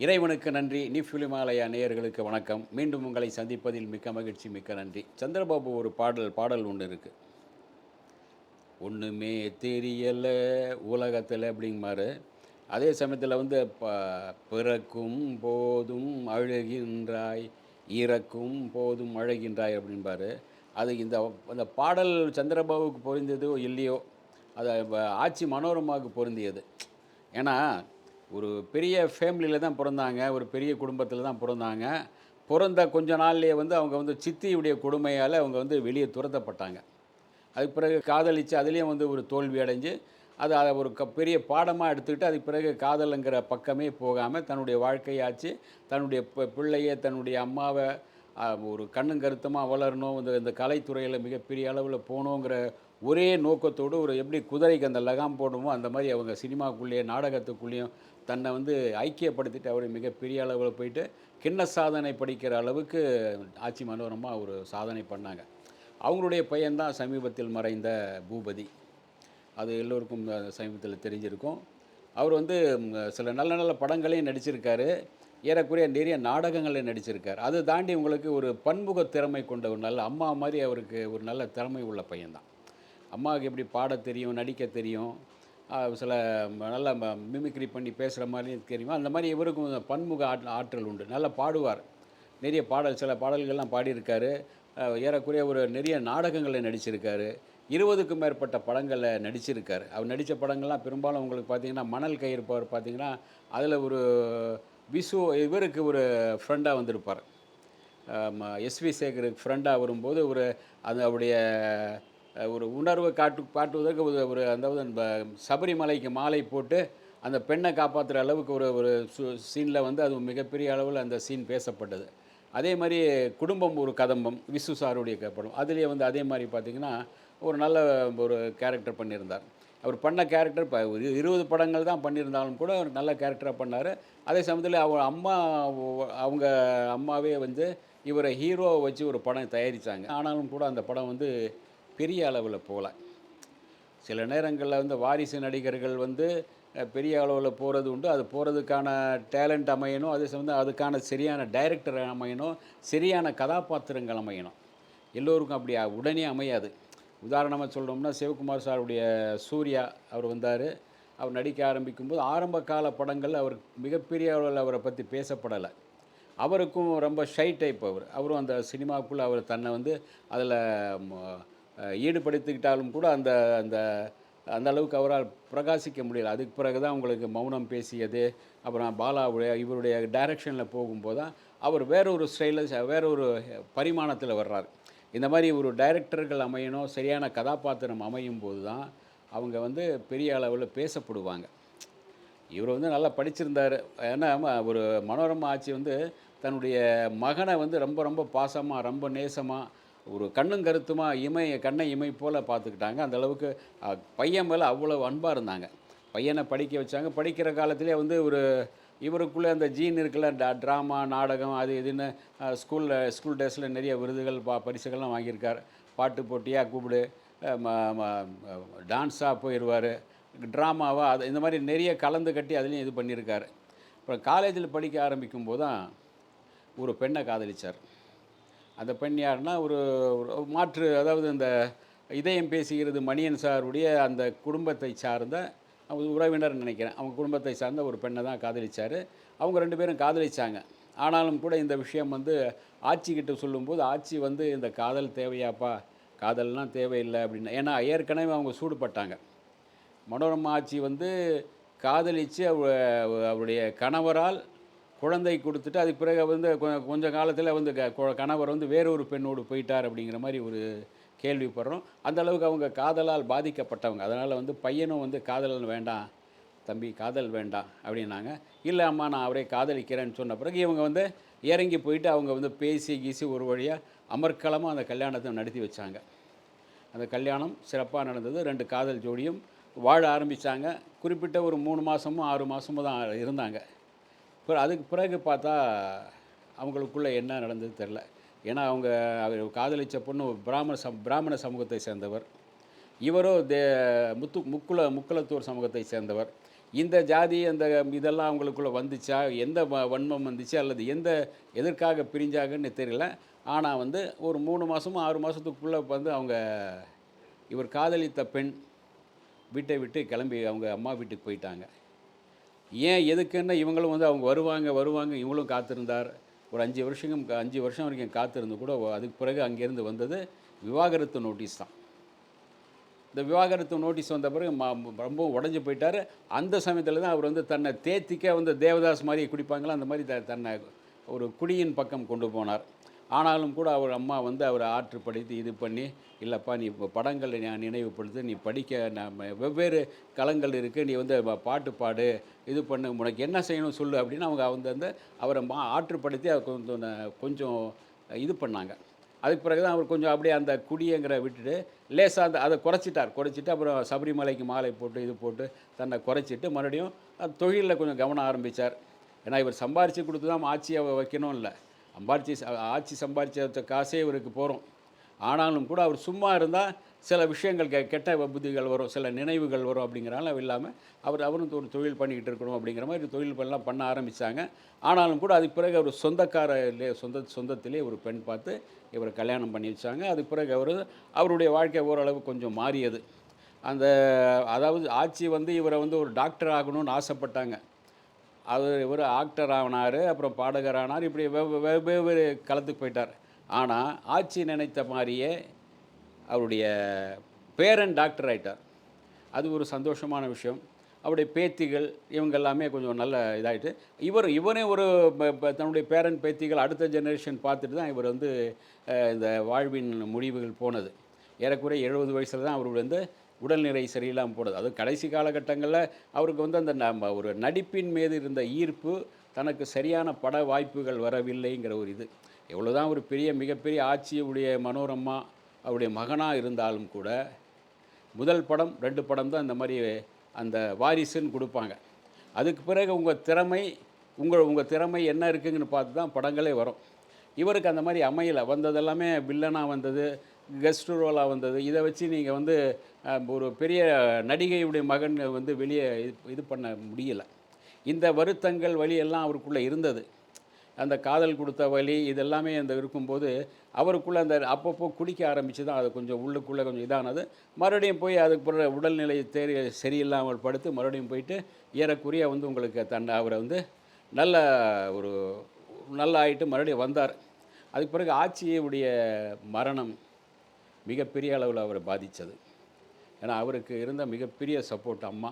இறைவனுக்கு நன்றி. நீ ஃபிலிமாலயா நேயர்களுக்கு வணக்கம். மீண்டும் உங்களை சந்திப்பதில் மிக்க மகிழ்ச்சி மிக்க நன்றி. சந்திரபாபு ஒரு பாடல் பாடல் ஒன்று இருக்குது ஒன்றுமே தெரியலை உலகத்தில் அப்படிங்குமாரு அதே சமயத்தில் வந்து ப பிறக்கும் போதும் அழுகின்றாய் இறக்கும் போதும் அழகின்றாய் அப்படின்பாரு அது இந்த அந்த பாடல் சந்திரபாபுக்கு பொருந்ததோ இல்லையோ அது ஆட்சி மனோரமாவுக்கு பொருந்தியது. ஏன்னா ஒரு பெரிய ஃபேமிலியில் தான் பிறந்தாங்க ஒரு பெரிய குடும்பத்தில் தான் பிறந்தாங்க. பிறந்த கொஞ்ச நாள்லேயே வந்து அவங்க வந்து சித்தியுடைய கொடுமையால் அவங்க வந்து வெளியே துரத்தப்பட்டாங்க. அதுக்கு பிறகு காதலித்து அதுலேயும் வந்து ஒரு தோல்வி அடைஞ்சு அது அதை ஒரு க பெரிய பாடமாக எடுத்துக்கிட்டு அதுக்கு பிறகு காதலுங்கிற பக்கமே போகாமல் தன்னுடைய வாழ்க்கையாச்சு. தன்னுடைய பிள்ளையை தன்னுடைய அம்மாவை ஒரு கண்ணும் கருத்துமாக வளரணும். இந்த இந்த கலைத்துறையில் மிகப்பெரிய அளவில் போகணுங்கிற ஒரே நோக்கத்தோடு ஒரு எப்படி குதிரைக்கு அந்த லகாம் போடுமோ அந்த மாதிரி அவங்க சினிமாக்குள்ளேயே நாடகத்துக்குள்ளேயும் தன்னை வந்து ஐக்கியப்படுத்திட்டு அவர் மிகப்பெரிய அளவில் போயிட்டு கிண்ண சாதனை படிக்கிற அளவுக்கு ஆட்சி மனோரமாக ஒரு சாதனை பண்ணாங்க. அவங்களுடைய பையன்தான் சமீபத்தில் மறைந்த பூபதி. அது எல்லோருக்கும் சமீபத்தில் தெரிஞ்சிருக்கும். அவர் வந்து சில நல்ல நல்ல படங்களையும் நடிச்சிருக்காரு. ஏறக்குறைய நிறைய நாடகங்களில் நடிச்சிருக்கார். அதை தாண்டி உங்களுக்கு ஒரு பன்முக திறமை கொண்ட ஒரு நல்ல அம்மா மாதிரி அவருக்கு ஒரு நல்ல திறமை உள்ள பையன்தான். அம்மாவுக்கு எப்படி பாட தெரியும் நடிக்க தெரியும் சில ம- நல்ல மிமிக்ரி பண்ணி பேசுகிற மாதிரியும் தெரியுமா? அந்த மாதிரி இவருக்கும் பன்முக ஆற்றல் உண்டு. நல்லா பாடுவார். நிறைய பாடல் சில பாடல்கள்லாம் பாடியிருக்காரு. ஏறக்குறைய ஒரு நிறைய நாடகங்களில் நடிச்சிருக்காரு. இருபதுக்கும் மேற்பட்ட படங்களில் நடிச்சிருக்காரு. அவர் நடித்த படங்கள்லாம் பெரும்பாலும் உங்களுக்கு பார்த்தீங்கன்னா மணல் கயிறுப்பவர் பார்த்தீங்கன்னா அதில் ஒரு விசு இவருக்கு ஒரு ஃப்ரெண்டாக வந்திருப்பார். எஸ்வி சேகருக்கு ஃப்ரெண்டாக வரும்போது ஒரு அது அவருடைய ஒரு உணர்வை காட்டு காட்டுவதற்கு ஒரு ஒரு அதாவது அந்த சபரிமலைக்கு மாலை போட்டு அந்த பெண்ணை காப்பாற்றுற அளவுக்கு ஒரு ஒரு சீனில் வந்து அது மிகப்பெரிய அளவில் அந்த சீன் பேசப்பட்டது. அதே மாதிரி குடும்பம் ஒரு கதம்பம் விசு சாருடைய படம். அதுலேயே வந்து அதே மாதிரி பார்த்திங்கன்னா ஒரு நல்ல ஒரு கேரக்டர் பண்ணியிருந்தார். அவர் பண்ண கேரக்டர் இப்போ ஒரு இருபது படங்கள் தான் பண்ணியிருந்தாலும் கூட ஒரு நல்ல கேரக்டராக பண்ணார். அதே சமயத்தில் அவர் அம்மா அவங்க அம்மாவே வந்து இவரை ஹீரோவை வச்சு ஒரு படம் தயாரித்தாங்க ஆனாலும் கூட அந்த படம் வந்து பெரிய அளவில் போகல சில நேரங்களில் வந்து வாரிசு நடிகர்கள் வந்து பெரிய அளவில் போகிறது உண்டு. அது போகிறதுக்கான டேலண்ட் அமையணும். அதே சமயம் அதுக்கான சரியான டைரக்டர் அமையணும். சரியான கதாபாத்திரங்கள் அமையணும். எல்லோருக்கும் அப்படி உடனே அமையாது. உதாரணமாக சொல்லணும்னா சிவகுமார் சாருடைய சூர்யா அவர் வந்தார். அவர் நடிக்க ஆரம்பிக்கும்போது ஆரம்ப கால படங்கள் அவர் மிகப்பெரிய அளவில் அவரை பற்றி பேசப்படலை. அவருக்கும் ரொம்ப ஷை டைப் அவர். அவரும் அந்த சினிமாவுக்குள்ளே அவர் தன்னை வந்து அதில் ஈடுபடுத்திக்கிட்டாலும் கூட அந்த அந்த அந்த அளவுக்கு அவரால் பிரகாசிக்க முடியல. அதுக்கு பிறகு தான் உங்களுக்கு மௌனம் பேசியது. அப்புறம் பாலாவுடைய இவருடைய டைரக்ஷனில் போகும்போது தான் அவர் வேற ஒரு ஸ்டைலில் வேற ஒரு பரிமாணத்தில் வர்றார். இந்த மாதிரி ஒரு டைரக்டர்கள் அமையணும் சரியான கதாபாத்திரம் அமையும் போது தான் அவங்க வந்து பெரிய அளவில் பேசப்படுவாங்க. இவர் வந்து நல்லா படிச்சிருந்தார். ஏன்னா ம- ஒரு மனோரமா ஆட்சி வந்து தன்னுடைய மகனை வந்து ரொம்ப ரொம்ப பாசமாக ரொம்ப நேசமாக ஒரு கண்ணும் கருத்துமா இமை கண்ணை இமை போல் பார்த்துக்கிட்டாங்க. அந்த அளவுக்கு பையன் மேலே அவ்வளோ அன்பாக இருந்தாங்க. பையனை படிக்க வச்சாங்க. படிக்கிற காலத்திலே வந்து ஒரு இவருக்குள்ளே அந்த ஜீன் இருக்குல்ல டா ட்ராமா நாடகம் அது இதுன்னு ஸ்கூலில் ஸ்கூல் டேஸில் நிறைய விருதுகள் பா பரிசுகள்லாம் வாங்கியிருக்கார். பாட்டு போட்டியாக கூப்பிடு டான்ஸாக போயிடுவார். ட்ராமாவாக அது இந்த மாதிரி நிறைய கலந்து கட்டி அதுலேயும் இது பண்ணியிருக்காரு. அப்புறம் காலேஜில் படிக்க ஆரம்பிக்கும் போது தான் ஒரு பெண்ணை காதலிச்சார். அந்த பெண் யாருன்னா ஒரு மாற்று அதாவது இந்த இதயம் பேசுகிறது மணியன் சாருடைய அந்த குடும்பத்தை சார்ந்த உறவினர் நினைக்கிறேன். அவங்க குடும்பத்தை சார்ந்த ஒரு பெண்ணை தான் காதலிச்சார். அவங்க ரெண்டு பேரும் காதலிச்சாங்க. ஆனாலும் கூட இந்த விஷயம் வந்து ஆட்சிக்கிட்ட சொல்லும்போது ஆட்சி வந்து இந்த காதல் தேவையாப்பா காதல்லாம் தேவையில்லை அப்படின்னு. ஏன்னா ஏற்கனவே அவங்க சூடுபட்டாங்க. மனோரமா ஆட்சி வந்து காதலித்து அவ அவருடைய கணவரால் குழந்தை கொடுத்துட்டு அதுக்கு பிறகு வந்து கொஞ்சம் காலத்தில் வந்து க- கணவர் வந்து வேறொரு பெண்ணோடு போயிட்டார் அப்படிங்கிற மாதிரி ஒரு கேள்விப்படுறோம். அந்த அளவுக்கு அவங்க காதலால் பாதிக்கப்பட்டவங்க. அதனால் வந்து பையனும் வந்து காதலன் வேண்டாம் தம்பி காதல் வேண்டாம் அப்படின்னாங்க. இல்லை அம்மா நான் அவரே காதலிக்கிறேன்னு சொன்ன பிறகு இவங்க வந்து இறங்கி போயிட்டு அவங்க வந்து பேசி கீசி ஒரு வழியாக அமர்க்களமாக அந்த கல்யாணத்தை நடத்தி வச்சாங்க. அந்த கல்யாணம் சிறப்பாக நடந்தது. ரெண்டு காதல் ஜோடியும் வாழ ஆரம்பித்தாங்க குறிப்பிட்ட ஒரு மூணு மாதமும் ஆறு மாதமும் தான் இருந்தாங்க. அப்புறம் அதுக்கு பிறகு பார்த்தா அவங்களுக்குள்ளே என்ன நடந்தது தெரில ஏன்னா அவங்க அவர் காதலித்த பொண்ணு ஒரு பிராமண சம் பிராமண சமூகத்தை சேர்ந்தவர். இவரோ தே முத்து முக்குல முக்குலத்தூர் சமூகத்தை சேர்ந்தவர். இந்த ஜாதி அந்த இதெல்லாம் அவங்களுக்குள்ளே வந்துச்சா? எந்த வ- வன்மம் வந்துச்சு? அல்லது எந்த எதற்காக பிரிஞ்சாங்கன்னு தெரியல. ஆனால் வந்து ஒரு மூணு மாதமும் ஆறு மாதத்துக்குள்ளே வந்து அவங்க இவர் காதலித்த பெண் வீட்டை விட்டு கிளம்பி அவங்க அம்மா வீட்டுக்கு போயிட்டாங்க. ஏன் எதுக்குன்னா இவங்களும் வந்து அவங்க வருவாங்க வருவாங்க இவங்களும் காத்திருந்தார். ஒரு அஞ்சு வருஷம் அஞ்சு வருஷம் வரைக்கும் காத்திருந்து கூட அதுக்கு பிறகு அங்கேருந்து வந்தது விவாகரத்து நோட்டீஸ் தான். இந்த விவாகரத்து நோட்டீஸ் வந்த பிறகு ம ரொம்ப உடஞ்சி போயிட்டார். அந்த சமயத்தில் தான் அவர் வந்து தன்னை தேத்திக்க வந்து தேவதாஸ் மாதிரி குடிப்பாங்களா அந்த மாதிரி த தன்னை ஒரு குடியின் பக்கம் கொண்டு போனார். ஆனாலும் கூட அவர் அம்மா வந்து அவரை ஆற்றுப்படுத்தி இது பண்ணி இல்லைப்பா நீ இப்போ படங்களை நான் நினைவுபடுத்து நீ படிக்க நம்ம வெவ்வேறு களங்கள் இருக்குது நீ வந்து பாட்டு பாடு இது பண்ணு உனக்கு என்ன செய்யணும் சொல்லு அப்படின்னு அவங்க வந்து வந்து அவரை மா ஆற்றுப்படுத்தி அவர் கொஞ்சம் கொஞ்சம் இது பண்ணாங்க. அதுக்கு பிறகு தான் அவர் கொஞ்சம் அப்படியே அந்த குடியங்கிற விட்டுட்டு லேசாக அந்த அதை குறைச்சிட்டார். குறைச்சிட்டு அப்புறம் சபரிமலைக்கு மாலை போட்டு இது போட்டு தன்னை குறைச்சிட்டு மறுபடியும் தொழிலில் கொஞ்சம் கவனம் ஆரம்பித்தார் ஏன்னா இவர் சம்பாரித்து கொடுத்து தான் ஆட்சியை வைக்கணும் இல்லை சம்பாரிச்சு ச- ஆட்சி சம்பாதிச்ச காசே இவருக்கு போகிறோம் ஆனாலும் கூட அவர் சும்மா இருந்தால் சில விஷயங்கள் கெ கெட்ட புத்திகள் வரும் சில நினைவுகள் வரும் அப்படிங்கிறனால இல்லாமல் அவர் அவரும் ஒரு தொழில் பண்ணிக்கிட்டு இருக்கணும் அப்படிங்கிற மாதிரி தொழில் பண்ணலாம் பண்ண ஆரம்பித்தாங்க ஆனாலும் கூட அதுக்கு பிறகு அவர் சொந்தக்காரர்லே சொந்த சொந்தத்திலே ஒரு பெண் பார்த்து இவரை கல்யாணம் பண்ணி வச்சாங்க. அதுக்கு பிறகு அவர் அவருடைய வாழ்க்கை ஓரளவு கொஞ்சம் மாறியது. அந்த அதாவது ஆட்சி வந்து இவரை வந்து ஒரு டாக்டர் ஆகணும்னு ஆசைப்பட்டாங்க. அவர் இவர் ஆக்டர் ஆனார் அப்புறம் பாடகர் ஆனார் இப்படி வெவ்வேறு களத்துக்கு போயிட்டார். ஆனால் ஆட்சி நினைத்த மாதிரியே அவருடைய பேரன் டாக்டர் ஆகிட்டார் அது ஒரு சந்தோஷமான விஷயம். அவருடைய பேத்திகள் இவங்க எல்லாமே கொஞ்சம் நல்ல இதாகிட்டு இவர் இவரே ஒரு தன்னுடைய பேரன் பேத்திகள் அடுத்த ஜெனரேஷன் பார்த்துட்டு தான் இவர் வந்து இந்த வாழ்வின் முடிவுகள் போனது. ஏறக்குறைய எழுபது வயசில் தான் அவர் வந்து உடல்நிலை சரியில்லாமல் போனது. அது கடைசி காலகட்டங்களில் அவருக்கு வந்து அந்த நம்ம ஒரு நடிப்பின் மீது இருந்த ஈர்ப்பு தனக்கு சரியான பட வாய்ப்புகள் வரவில்லைங்கிற ஒரு இது. எவ்வளோதான் ஒரு பெரிய மிகப்பெரிய ஆட்சியுடைய மனோரமா அவருடைய மகனாக இருந்தாலும் கூட முதல் படம் ரெண்டு படம் தான் இந்த மாதிரி அந்த வாரிசுன்னு கொடுப்பாங்க. அதுக்கு பிறகு உங்கள் திறமை உங்கள் உங்கள் திறமை என்ன இருக்குங்கன்னு பார்த்து தான் படங்களே வரும். இவருக்கு அந்த மாதிரி அமையலை. வந்ததெல்லாமே வில்லனாக வந்தது. கெஸ்ட் ரோலாக வந்தது. இதை வச்சு நீங்கள் வந்து ஒரு பெரிய நடிகையுடைய மகன் வந்து வெளியே இது- இது பண்ண முடியல. இந்த வருத்தங்கள் வழியெல்லாம் எல்லாம் அவருக்குள்ளே இருந்தது. அந்த காதல் கொடுத்த வழி இதெல்லாமே அந்த இருக்கும்போது அவருக்குள்ளே அந்த அப்பப்போ குடிக்க ஆரம்பித்து தான் அது கொஞ்சம் உள்ளுக்குள்ளே கொஞ்சம் இதானது. மறுபடியும் போய் அதுக்கு பிறகு உடல்நிலை தேறி சரியில்லாமல் படுத்து மறுபடியும் போயிட்டு ஏறக்குறைய வந்து உங்களுக்கு தன்னை அவரை வந்து நல்ல ஒரு நல்ல ஆயிட்டு மறுபடியும் வந்தார். அதுக்கு பிறகு ஆட்சியுடைய மரணம் மிகப்பெரிய அளவில் அவரை பாதித்தது ஏன்னா அவருக்கு இருந்த மிகப்பெரிய சப்போர்ட் அம்மா.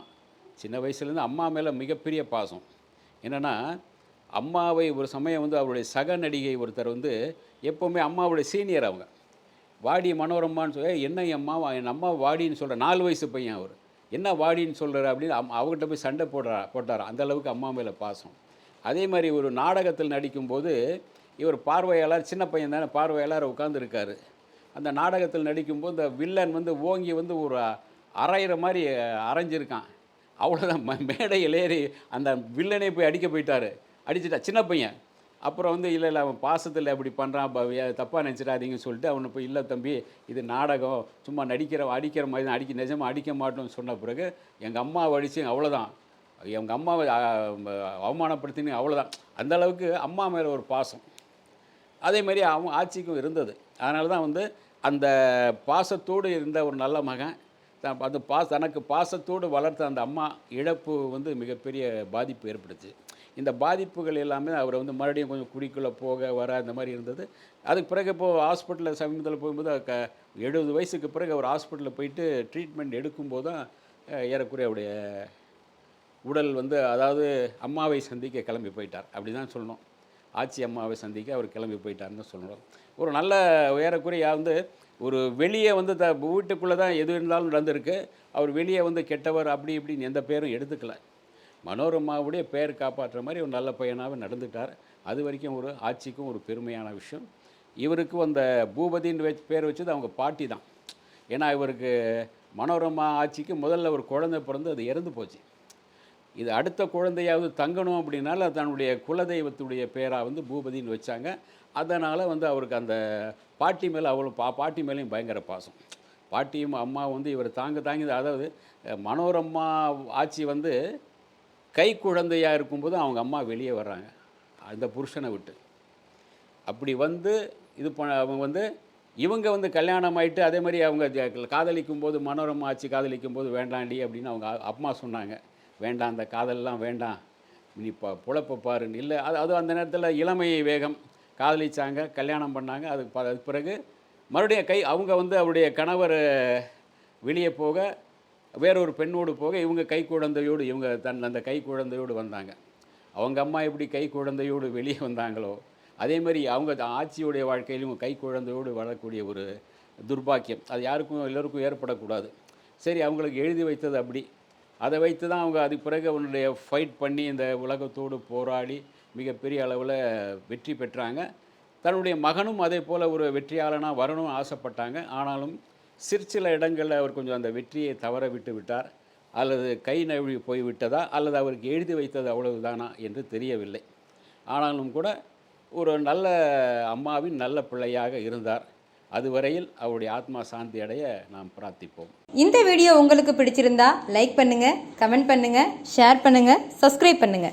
சின்ன வயசுலேருந்து அம்மா மேலே மிகப்பெரிய பாசம். என்னென்னா அம்மாவை ஒரு சமயம் வந்து அவருடைய சக நடிகை ஒருத்தர் வந்து எப்போவுமே அம்மாவுடைய சீனியர் அவங்க. வாடி மனோரமான்னு சொல்லி என்ன என் அம்மா என் அம்மா வாடின்னு சொல்கிற நாலு வயசு பையன் அவர். என்ன வாடின்னு சொல்கிறார் அப்படின்னு அம் அவர்கிட்ட போய் சண்டை போடுறா போட்டார். அந்த அளவுக்கு அம்மா மேலே பாசம். அதே மாதிரி ஒரு நாடகத்தில் நடிக்கும்போது இவர் பார்வையாளர் சின்ன பையன் தானே பார்வையாளர் உட்காந்துருக்காரு அந்த நாடகத்தில் நடிக்கும்போது இந்த வில்லன் வந்து ஓங்கி வந்து ஒரு அரைகிற மாதிரி அரைஞ்சிருக்கான். அவ்வளோதான் மேடையில் ஏறி அந்த வில்லனே போய் அடிக்க போயிட்டாரு. அடிச்சிட்டா சின்ன பையன். அப்புறம் வந்து இல்லை இல்லை அவன் பாசத்தில் அப்படி பண்ணுறான் தப்பாக நினச்சிடாதீங்கன்னு சொல்லிட்டு அவனை போய் இல்லை தம்பி இது நாடகம். சும்மா நடிக்கிற அடிக்கிற மாதிரி தான். அடிக்க நிஜமாக அடிக்க மாட்டோம்னு சொன்ன பிறகு எங்கள் அம்மாவை அடித்து அவ்வளோதான் எங்கள் அம்மாவை அவமானப்படுத்தினு அவ்வளோதான் அந்த அளவுக்கு அம்மா மேலே ஒரு பாசம். அதே மாதிரி அவன் ஆட்சிக்கும் இருந்தது. அதனால தான் வந்து அந்த பாசத்தோடு இருந்த ஒரு நல்ல மகன் த- அந்த பா தனக்கு பாசத்தோடு வளர்த்த அந்த அம்மா இழப்பு வந்து மிகப்பெரிய பாதிப்பு ஏற்படுச்சு இந்த பாதிப்புகள் எல்லாமே அவரை வந்து மறுபடியும் கொஞ்சம் குடிக்குள்ளே போக வர அந்த மாதிரி இருந்தது. அதுக்கு பிறகு இப்போது ஹாஸ்பிட்டலில் சமீபத்தில் போகும்போது க எழுபது வயசுக்கு பிறகு அவர் ஹாஸ்பிட்டலில் போயிட்டு ட்ரீட்மெண்ட் எடுக்கும்போது தான் ஏறக்குறைய அவருடைய உடல் வந்து அதாவது அம்மாவை சந்திக்க கிளம்பி போயிட்டார். அப்படி தான் சொல்லணும். ஆச்சி அம்மாவை சந்திக்க அவர் கிளம்பி போயிட்டார்னு தான் சொல்லணும். ஒரு நல்ல ஏறக்குறைய வந்து ஒரு வெளியே வந்து த வீட்டுக்குள்ளே தான் எது இருந்தாலும் நடந்திருக்கு. அவர் வெளியே வந்து கெட்டவர் அப்படி இப்படின்னு எந்த பேரும் எடுத்துக்கல. மனோரமாவுடைய பெயர் காப்பாற்றுற மாதிரி ஒரு நல்ல பையனாகவே நடந்துட்டார். அது வரைக்கும் ஒரு ஆட்சிக்கும் ஒரு பெருமையான விஷயம். இவருக்கும் அந்த பூபதின்னு வச்சு பேர் வச்சது அவங்க பாட்டி தான். ஏன்னா இவருக்கு மனோரமா ஆட்சிக்கு முதல்ல ஒரு குழந்தை பிறந்து அது இறந்து போச்சு. இது அடுத்த குழந்தையாவது தங்கணும் அப்படின்னால தன்னுடைய குலதெய்வத்துடைய பேராக வந்து பூபதின்னு வச்சாங்க. அதனால் வந்து அவருக்கு அந்த பாட்டி மேலே அவ்வளோ பா பாட்டி மேலேயும் பயங்கர பாசம். பாட்டியும் அம்மா வந்து இவர் தாங்க தாங்கி அதாவது மனோரம்மா மனோரமா ஆட்சி வந்து கை குழந்தையாக இருக்கும்போது அவங்க அம்மா வெளியே வர்றாங்க. அந்த புருஷனை விட்டு. அப்படி வந்து இது ப அவங்க வந்து இவங்க வந்து கல்யாணம் ஆயிட்டு அதே மாதிரி அவங்க காதலிக்கும் போது மனோரம்மா ஆட்சி காதலிக்கும் போது வேண்டாண்டி அப்படின்னு அவங்க அம்மா சொன்னாங்க. வேண்டாம் அந்த காதல்லாம் வேண்டாம். நீ இப்போ புழப்ப பாருன்னு இல்லை அது அது அந்த நேரத்தில் இளமை வேகம். காதலிச்சாங்க கல்யாணம் பண்ணாங்க. அதுக்கு ப- அதுக்கு பிறகு மறுபடியும் கை அவங்க வந்து அவருடைய கணவர் வெளியே போக வேறொரு பெண்ணோடு போக இவங்க கை குழந்தையோடு இவங்க தன் அந்த கை குழந்தையோடு வந்தாங்க. அவங்க அம்மா எப்படி கை குழந்தையோடு வெளியே வந்தாங்களோ அதே மாதிரி அவங்க ஆட்சியுடைய வாழ்க்கையிலும் கை குழந்தையோடு வரக்கூடிய ஒரு துர்பாக்கியம். அது யாருக்கும் எல்லோருக்கும் ஏற்படக்கூடாது. சரி அவங்களுக்கு எழுதி வைத்தது அப்படி. அதை வைத்து தான் அவங்க அதுக்கு பிறகு அவனுடைய ஃபைட் பண்ணி இந்த உலகத்தோடு போராடி மிகப்பெரிய அளவில் வெற்றி பெற்றாங்க. தன்னுடைய மகனும் அதே போல் ஒரு வெற்றியாளனாக வரணும் ஆசைப்பட்டாங்க. ஆனாலும் சிற்சில இடங்களில் அவர் கொஞ்சம் அந்த வெற்றியை தவற விட்டு விட்டார். அல்லது கை நழுவி போய் விட்டதா? அல்லது அவருக்கு எழுதி வைத்தது அவ்வளவுதானா என்று தெரியவில்லை. ஆனாலும் கூட ஒரு நல்ல அம்மாவின் நல்ல பிள்ளையாக இருந்தார். அதுவரையில் அவருடைய ஆத்மா சாந்தி அடைய நாம் பிரார்த்திப்போம். இந்த வீடியோ உங்களுக்கு பிடிச்சிருந்தா லைக் பண்ணுங்க கமெண்ட் பண்ணுங்க ஷேர் பண்ணுங்க சப்ஸ்கிரைப் பண்ணுங்க.